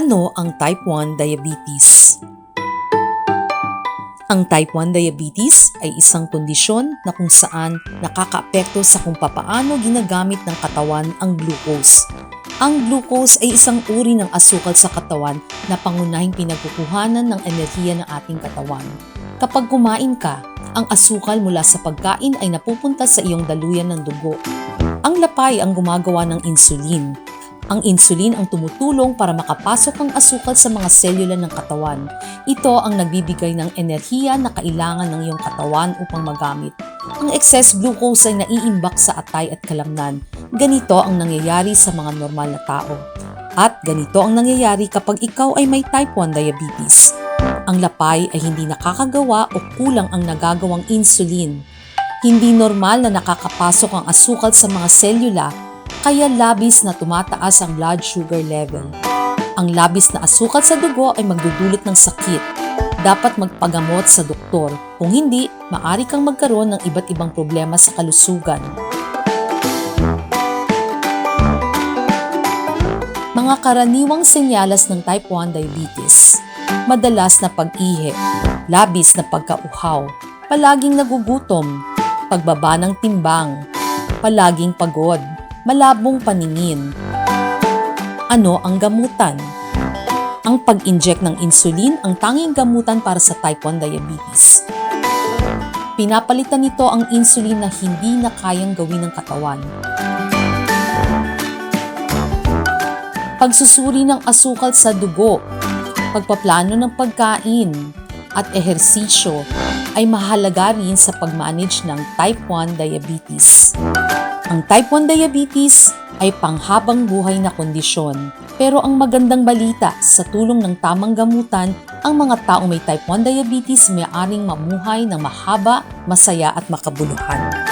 Ano ang type 1 diabetes? Ang type 1 diabetes ay isang kondisyon na kung saan nakakaapekto sa kung papaano ginagamit ng katawan ang glucose. Ang glucose ay isang uri ng asukal sa katawan na pangunahing pinagkukuhanan ng enerhiya ng ating katawan. Kapag kumain ka, ang asukal mula sa pagkain ay napupunta sa iyong daluyan ng dugo. Ang lapay ang gumagawa ng insulin. Ang insulin ang tumutulong para makapasok ang asukal sa mga selula ng katawan. Ito ang nagbibigay ng enerhiya na kailangan ng iyong katawan upang magamit. Ang excess glucose ay naiimbak sa atay at kalamnan. Ganito ang nangyayari sa mga normal na tao. At ganito ang nangyayari kapag ikaw ay may type 1 diabetes. Ang lapay ay hindi nakakagawa o kulang ang nagagawang insulin. Hindi normal na nakakapasok ang asukal sa mga selula kaya labis na tumataas ang blood sugar level. Ang labis na asukal sa dugo ay magdudulot ng sakit. Dapat magpagamot sa doktor. Kung hindi, maari kang magkaroon ng iba't ibang problema sa kalusugan. Mga karaniwang senyalas ng type 1 diabetes. Madalas na pag-ihi, labis na pagkauhaw, palaging nagugutom, pagbaba ng timbang, palaging pagod, malabong paningin. Ano ang gamutan? Ang pag-inject ng insulin ang tanging gamutan para sa type 1 diabetes. Pinapalitan nito ang insulin na hindi na kayang gawin ng katawan. Pagsusuri ng asukal sa dugo, pagpaplano ng pagkain, at ehersisyo ay mahalaga rin sa pag-manage ng type 1 diabetes. Ang type 1 diabetes ay panghabang buhay na kondisyon. Pero ang magandang balita, sa tulong ng tamang gamutan, ang mga taong may type 1 diabetes may aring mamuhay ng mahaba, masaya at makabuluhan.